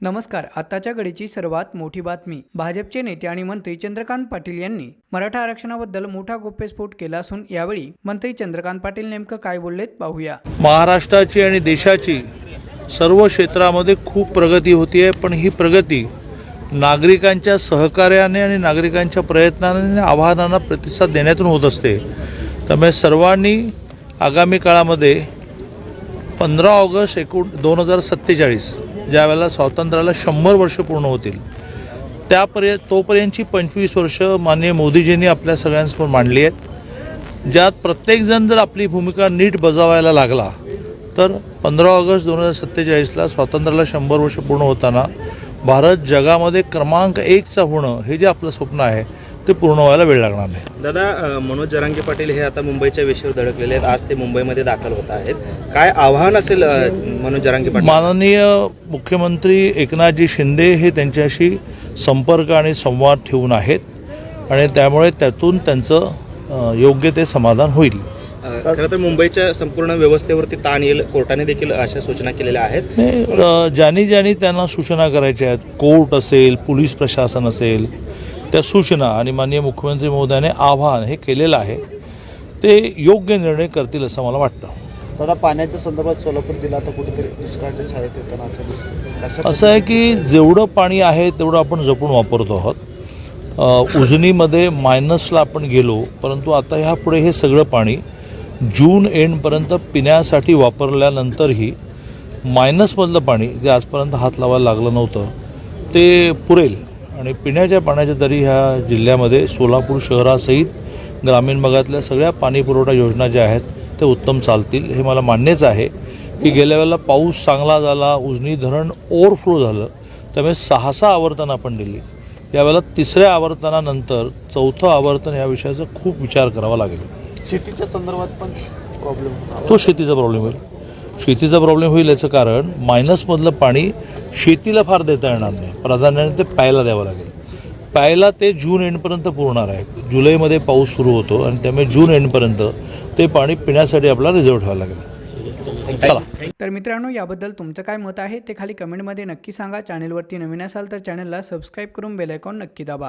नमस्कार आताच्या घडीची सर्वात मोठी बातमी. भाजपचे नेते आणि मंत्री चंद्रकांत पाटील यांनी मराठा आरक्षणाबद्दल मोठा गोप्यस्फोट केला असून यावेळी मंत्री चंद्रकांत पाटील नेमकं काय बोललेत पाहूया. महाराष्ट्राची आणि देशाची सर्व क्षेत्रामध्ये खूप प्रगती होती आहे पण ही प्रगती नागरिकांच्या सहकार्याने आणि नागरिकांच्या प्रयत्नाने आणि आव्हानांना प्रतिसाद देण्यातून होत असते. त्यामुळे सर्वांनी आगामी काळामध्ये पंधरा ऑगस्ट एकूण दोन हजार सत्तेचाळीस ज्यावेळेला स्वातंत्र्याला शंभर वर्ष पूर्ण होतील त्यापर्यंत तोपर्यंतची पंचवीस वर्ष माननीय मोदीजींनी आपल्या सगळ्यांसमोर मांडली आहेत. ज्यात प्रत्येकजण जर आपली भूमिका नीट बजावायला लागला तर पंधरा ऑगस्ट दोन हजार सत्तेचाळीसला स्वातंत्र्याला शंभर वर्ष पूर्ण होताना भारत जगामध्ये क्रमांक एकचा होणं हे जे आपलं स्वप्न आहे ते पूर्ण व्हायला वेळ लागणार नाही. दादा मनोज जरांगे पाटील हे आता मुंबईच्या विषयावर धडकलेले आहेत. आज ते मुंबईमध्ये दाखल होत आहेत. काय आव्हान असेल मनोज जरांगे पाटील? माननीय मुख्यमंत्री एकनाथजी शिंदे हे त्यांच्याशी संपर्क आणि संवाद ठेवून आहेत आणि त्यामुळे त्यातून त्यांचं योग्य ते समाधान होईल. खरं तर मुंबईच्या संपूर्ण व्यवस्थेवरती ताण येईल. कोर्टाने देखील अशा सूचना केलेल्या आहेत. ज्यांनी ज्यांनी त्यांना सूचना करायच्या आहेत कोर्ट असेल पोलीस प्रशासन असेल त्या सूचना आणि माननीय मुख्यमंत्री महोदयाने आव्हान हे केलेलं आहे. ते योग्य निर्णय करतील असं मला वाटतं. दादा पाण्याच्या संदर्भात सोलापूर जिल्हा आता कुठेतरी दुष्काळाच्या शाळेत येताना असं दिसतं असं आहे की जेवढं पाणी आहे तेवढं आपण जपून वापरतो आहोत. उजनीमध्ये मायनसला आपण गेलो परंतु आता ह्यापुढे हे सगळं पाणी जून एंडपर्यंत पिण्यासाठी वापरल्यानंतरही मायनसमधलं पाणी जे आजपर्यंत हात लावायला लागलं नव्हतं ते पुरेल. आणि पिण्याच्या पाण्याच्या दरी ह्या जिल्ह्यामध्ये सोलापूर शहरासहित ग्रामीण भागातल्या सगळ्या पाणी पुरवठा योजना ज्या आहेत ते उत्तम चालतील. हे मला मान्यच आहे की गेल्या वेळेला पाऊस चांगला झाला उजनी धरण ओव्हरफ्लो झालं त्यामुळे सहा सहा आवर्तन आपण दिली. यावेळेला तिसऱ्या आवर्तनानंतर चौथं आवर्तन या विषयाचा खूप विचार करावा लागेल. शेतीच्या संदर्भात पण प्रॉब्लेम तो शेतीचा प्रॉब्लेम होईल. शेतीचा प्रॉब्लेम होईल याचं कारण मायनसमधलं पाणी शेतीला फार देता येणार नाही. प्राधान्याने ते प्यायला द्यावं लागेल. प्यायला ते जून एंडपर्यंत पुरणार आहे. जुलैमध्ये पाऊस सुरू होतो आणि त्यामुळे जून एंडपर्यंत ते पाणी पिण्यासाठी आपल्याला रिझर्व ठेवावं लागेल. चला. तर मित्रांनो याबद्दल तुमचं काय मत आहे ते खाली कमेंटमध्ये नक्की सांगा. चॅनेलवरती नवीन असाल तर चॅनलला सबस्क्राईब करून बेलायकॉन नक्की दाबा.